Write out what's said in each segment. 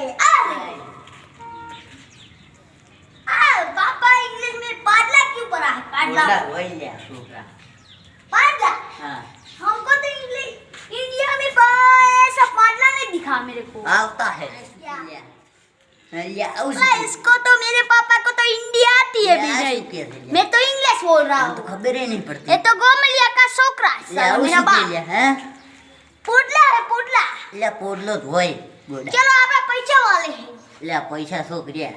के आ गए है? हमको तो इंडिया में ऐसा नहीं दिखा मेरे को। आता है। इसको तो मेरे पापा को तो इंडिया आती है मैं तो इंग्लिश बोल रहा हूँ तो खबर ही नहीं पड़ती ये तो गोमलिया का मेरा बाप। है। ले चलो आप પૈસા વાલે. લે પૈસા શું કરીએ?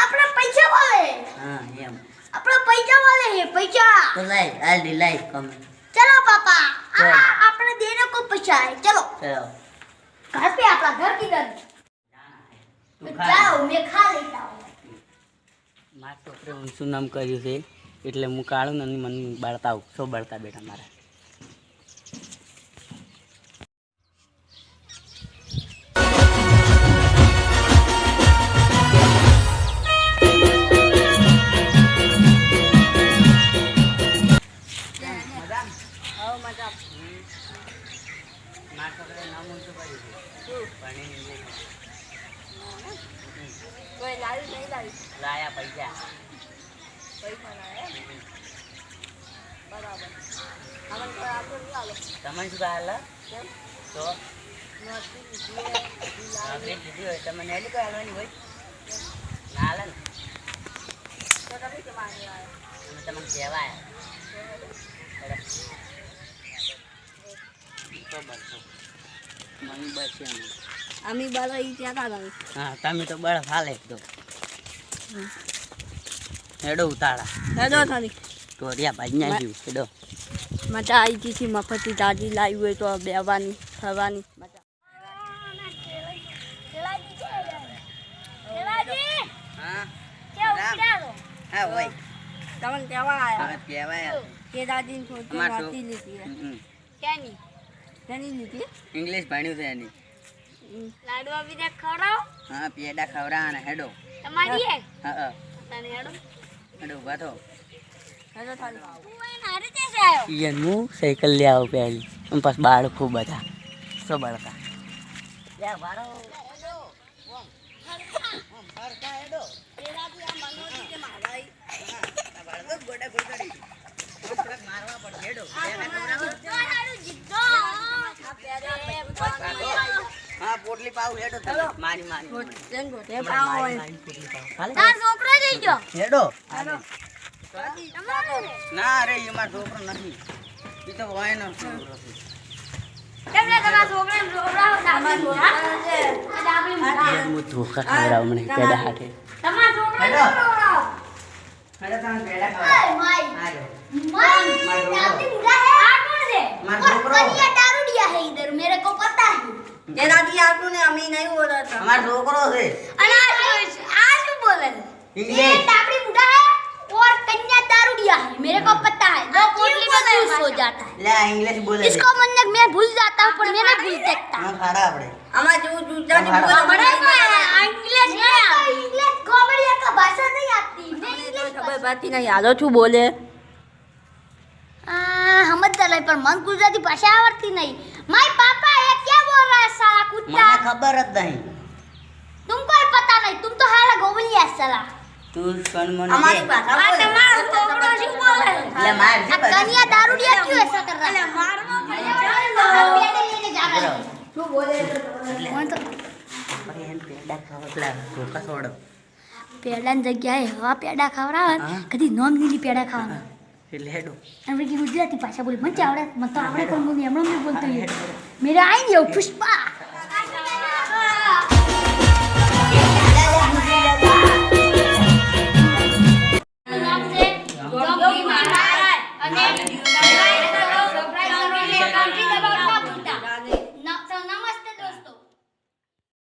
આપણે પૈસા વાલે. હા એમ. આપણે પૈસા વાલે હે પૈસા. તો લઈ હાલ દી લઈ કમ. ચલો પાપા. આ આપણે દેને કો પૈસા હે. ચલો. ચલો. ઘર पे આપણા ઘર કી ગન જાઓ મે ખા લેતા હું મારા છોકરે શું નામ કર્યું છે? એટલે હું કાળું ને મને બળતા છો બળતા બેઠા મારા. મારા છોકરાએ નામ ઊંચું કર્યું છે ભણીને ઇંગ્લિશ. લાયા પૈસા તમને શું હાલ તો નોકરી લીધી હોય તમે નેલી કોઈ હાલવાની હોય ના હાલે ને અમે તમને કહેવાય અમે બસ એમ ત્યાં હા. તમે તો બળ ફાલે તો હેડો ઉતાળા હેડો થાલી ટોરિયા ભાજ્યા જીવ હેડો મજા મફતી તાજી લાવી હોય તો બેવાની ખાવાની મજા તમને કહેવા આવ્યા કહેવા આવ્યા કે દાદી ફોટો નાખી લીધી કેની? તેની લીધી? ઇંગ્લિશ ભણ્યું છે એની. લાડુ આપીને ખવડાવ. હા પેડા ખવડાવવાના હેડો. તમારી હે? હા હા. તને હેડો. હેડો ઊભા થો. હેડો એને હારે હું સાયકલ લઈ આવું પહેલી. અને પાછું બાળ ખૂબ બધા સો બાળકા હેડો. તેમ. ગોઠે પાવ હોય મારી પોટલી પાવ તાર છોકરો જઈ ગયો. હેડો. ને અરે એ મારો છોકરો નથી. એ તો હોય નો છોકરો હા? હું. ધોકા ખવડાવું મને પેડા હાથે. તમારા છોકરાને ये दादी आप लोगों ने अमी नहीं बोला था। हमारे छोकरो से। अरे आज तो आज भी बोला? ये टापरी मुड़ा है और कन्या दारुडिया है मेरे को हाँ। पता है। जो पोटली में यूज़ हो जाता है। ले इंग्लिश बोल। इसको मन मैं भूल जाता हूँ पर मैं नहीं भूल सकता हाँ। खाड़ा आपड़े हमारा जो जो जाने बोला हमारा इंग्लिश नहीं आती इंग्लिश गोबरिया का भाषा नहीं आती। मैं इंग्लिश खबर बात ही नहीं आदो छू बोले। आ समझ चले तो पर मन गुजराती भाषा आवड़ती नहीं। माय पापा ये क्या बोल रहा है साला कुत्ता મને ખબર જ નહીં तुमको ही पता नहीं तुम तो हारा गोबलिया है साला તું સન મને અમારી દે. ભાષા हाँ, બોલે तुम्हारा छोकरा जी बोले લે માર છે अब कन्या दारूडिया क्यों ऐसा कर रहा है अब पेड़े लेने जा रहा है શું બોલે कौन तो અરે એમ પેડા ખવડાવ ધોકા છોડો પેડાની જગ્યાએ હવા પેડા ખવડાવે ને, હા. કદી નોમ લીધી પેડા ખાવાના એટલે હેડો અને પછી ગુજરાતી ભાષા બોલી મને આવડે મને તો આવડે પણ હું એમણો નહીં બોલતો Mirain yapışma. Doktor Maharan. Anne.